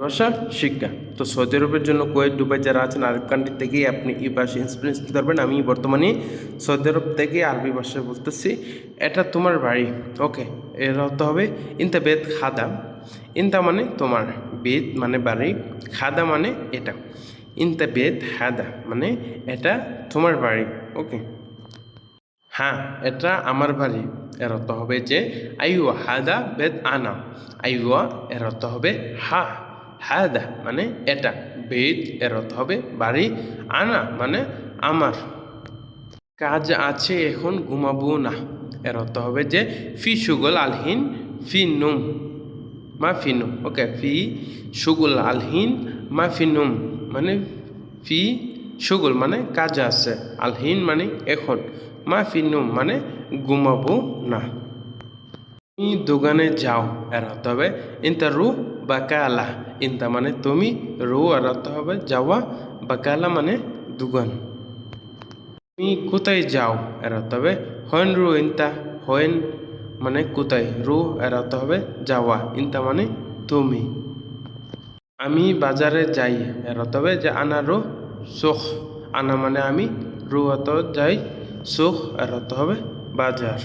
ভাষা শিক্ষা। তো সৌদি আরবের জন্য কুয়েত, দুবাই, যারা আছেন, আরব কান্ট্রি থেকেই আপনি এই ভাষা এক্সপিরিয়েন্স নিতে পারবেন। আমি বর্তমানে সৌদি আরব থেকে আরবি ভাষা বলতেছি। এটা তোমার বাড়ি। ওকে এর অর্থ হবে ইনতা বেদ খাদা। ইনতা মানে তোমার বেদ মানে বাড়ি, খাদা মানে এটা। ইনতা বেদ হাদা মানে এটা তোমার বাড়ি। ওকে হ্যাঁ এটা আমার বাড়ি। এর অর্থ হবে যে আইওয়া হাদা বেদ আনা। আইওয়া এর অর্থ হবে হা। হাদা মানে এটা। বেদ এর অর্থ হবে, বাড়ি, আনা মানে আমার। কাজ আছে এখন, ঘুমাবো না। এর অর্থ হবে যে, ফি সুগল আলহিন, ফি নুম, মা ফি নুম, ওকে, ফি সুগুল আলহিন, মা ফি নুম মানে ফি সুগুল মানে কাজ আছে। আলহিন মানে এখন। মা ফি নুম মানে ঘুমাবো না। তুমি দোকানে যাও এর অর্থ হবে ইন্তা রু বাকালা ইন্তা মানে তুমি রু এর অর্থ হবে, যাওয়া বাকালা মানে দোকান। তুমি কোথায় যাও এর অর্থ হবে। হন রু ইন্তা হয়েন মানে কোথায়, রু এর অর্থ হবে, যাওয়া ইন্তা মানে তুমি। আমি বাজারে যাই এর অর্থ হবে যে আনা রু সুখ। আনা মানে আমি রু অর্থ যাই, সুখ এর অর্থ হবে বাজার।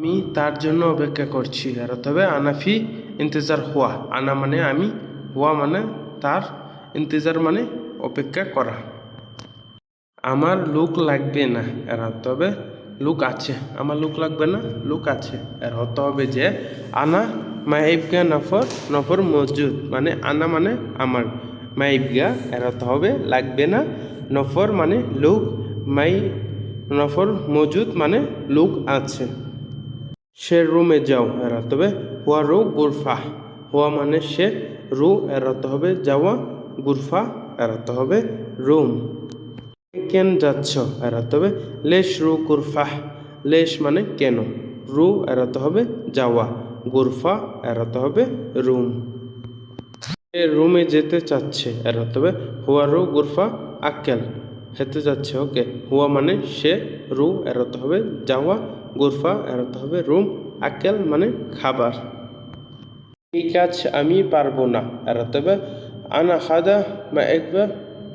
আমি তার জন্য অপেক্ষা করছি, আর তবে আনাফি ইন্তজার হওয়া আনা মানে আমি হওয়া মানে তার ইন্তজার মানে অপেক্ষা করা। আমার লোক লাগবে না, এর হবে লোক আছে। আমার লোক লাগবে না, লোক আছে। এর হতে হবে যে আনা মাইবগা নফর নফর মজুদ মানে আনা মানে আমার মাইবগা। এর অর্থ হবে লাগবে না, নফর মানে লোক, মাই, নফর মজুদ মানে লোক আছে। সে রুমে যাও অর্থ হবে হুয়া রু গুরফা। হুয়া মানে সে রু অর্থ হবে, যাওয়া, গুরফা এড়াতে হবে, রুম। কেন যাচ্ছ অর্থ হবে লেশ রু গুরফা। লেশ মানে কেন? রু অর্থ হবে, যাওয়া। গুরফা এড়াতে হবে, রুম। সে রুমে যেতে চাচ্ছে অর্থ হবে হুয়া রু গুরফা আক্কেল। হেতে যাচ্ছে, ওকে। হুয়া মানে সে রু অর্থ হবে, যাওয়া গুরফা এর হবে রুম, আকেল মানে খাবার। এই কাজ আমি পারব না এর হবে আনা খাদা মা একবার,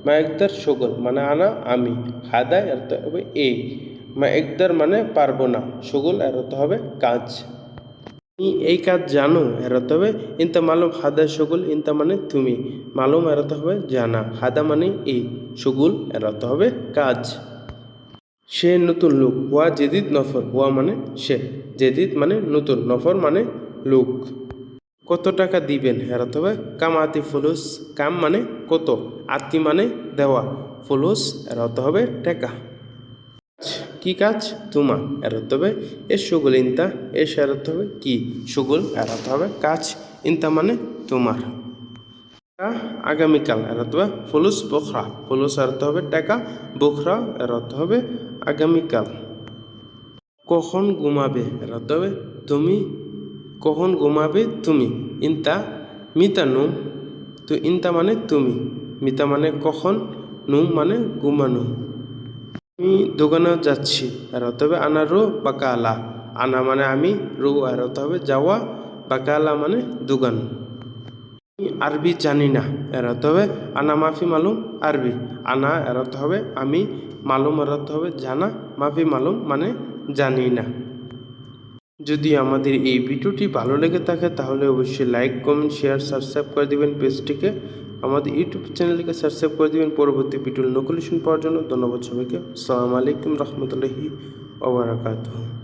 মা একদার সগল মানে আনা আমি। খাদা এর হবে এই মা একদার মানে পারব না সগল এর হবে কাজ। তুমি এই কাজ জানো এর অর্থ হবে ইনতা মালুম হাদা সগুল ইনতা মানে তুমি। মালুম এর অর্থ হবে জানা, হাদা মানে এই সগুল এর অর্থ হবে কাজ। সে নতুন লোক। হুয়া জেদিদ নফর। হুয়া মানে সে। জেদিদ মানে নতুন। নফর মানে লোক। কত টাকা দিবেন অর্থ হবে কাম আতি ফুলুস। কাম মানে কত? আতি মানে দেওয়া। ফুলুস এর হবে টাকা কি কাজ? তোমা এর হবে এ সুগুল ইনতা। এ এর হবে কি? সুগুল এর হবে কাজ। ইনতা মানে তোমার। আগামীকাল এর হবে ফুলুস বখরা। ফুলুস এর হবে টাকা বখরা এর হবে আগামীকাল কখন ঘুমাবে হবে তুমি? কখন ঘুমাবে তুমি? ইনতা মিতা নুম। তো ইনতা মানে তুমি। মিতা মানে কখন, নুম মানে ঘুমানো। আমি দোকানে যাচ্ছি। হবে আনা রো বাকালা। আনা মানে আমি রু আর হবে যাওয়া, বাকালা মানে দোকান। আমি আরবি জানি না। এর অর্থ হবে আনা মাফি মালুম আরবি। আনা এর অর্থ হবে আমি মালুম অর্থ হবে, জানা, মাফি মালুম মানে জানি না। যদি আমাদের এই ভিডিওটি ভালো লেগে থাকে, তাহলে অবশ্যই লাইক কমেন্ট শেয়ার সাবস্ক্রাইব করে দিবেন পেজটিকে। আমাদের ইউটিউব চ্যানেলকে সাবস্ক্রাইব করে দিবেন। পরবর্তী ভিডিওর নোকুলেশন পাওয়ার জন্য ধন্যবাদ সবাইকে। আসসালামু আলাইকুম রহমতুল্লাহি ওবরাকাতুহ